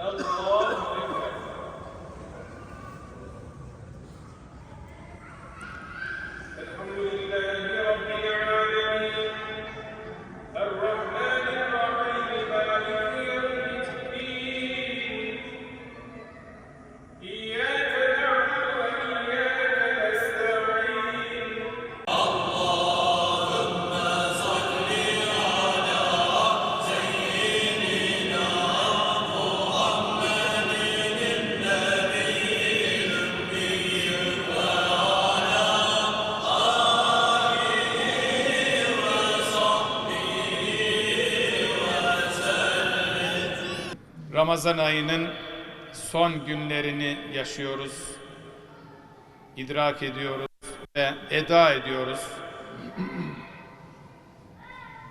Otherwise, Ramazan ayının son günlerini yaşıyoruz, idrak ediyoruz ve eda ediyoruz.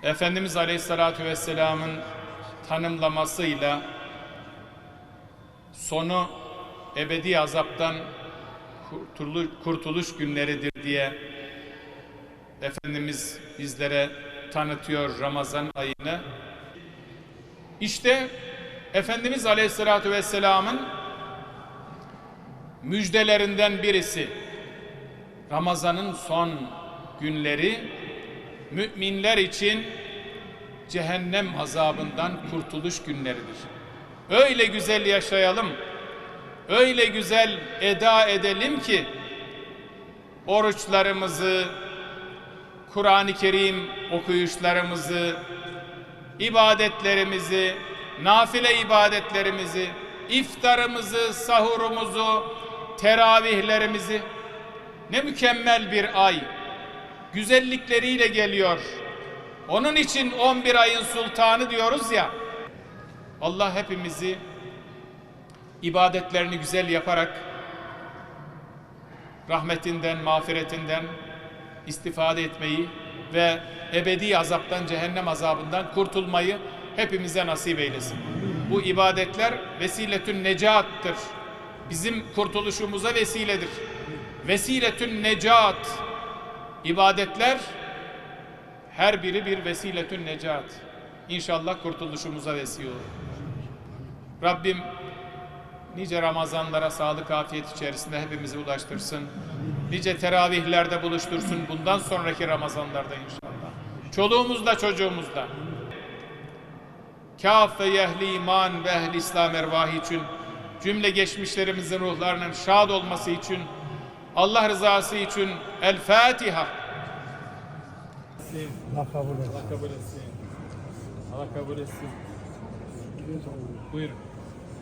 Efendimiz Aleyhisselatü Vesselam'ın tanımlamasıyla sonu ebedi azaptan kurtuluş, kurtuluş günleridir diye Efendimiz bizlere tanıtıyor Ramazan ayını. İşte Efendimiz Aleyhisselatü Vesselam'ın müjdelerinden birisi Ramazan'ın son günleri müminler için cehennem azabından kurtuluş günleridir. Öyle güzel yaşayalım, öyle güzel eda edelim ki oruçlarımızı, Kur'an-ı Kerim okuyuşlarımızı, ibadetlerimizi, nafile ibadetlerimizi, iftarımızı, sahurumuzu, teravihlerimizi ne mükemmel bir ay güzellikleriyle geliyor. Onun için 11 ayın sultanı diyoruz ya. Allah hepimizi ibadetlerini güzel yaparak rahmetinden, mağfiretinden istifade etmeyi ve ebedi azaptan, cehennem azabından kurtulmayı hepimize nasip eylesin. Bu ibadetler vesiletün necattır. Bizim kurtuluşumuza vesiledir. Vesiletün necat. İbadetler her biri bir vesiletün necat. İnşallah kurtuluşumuza vesile olur. Rabbim nice Ramazanlara sağlık afiyet içerisinde hepimizi ulaştırsın. Nice teravihlerde buluştursun bundan sonraki Ramazanlarda inşallah. Çoluğumuzla çocuğumuzla. Kâf ve ehli iman ve ehli İslam ervahı için cümle geçmişlerimizin ruhlarının şad olması için Allah rızası için El Fatiha. Allah kabul etsin. kabul etsin. Allah kabul etsin. Buyurun.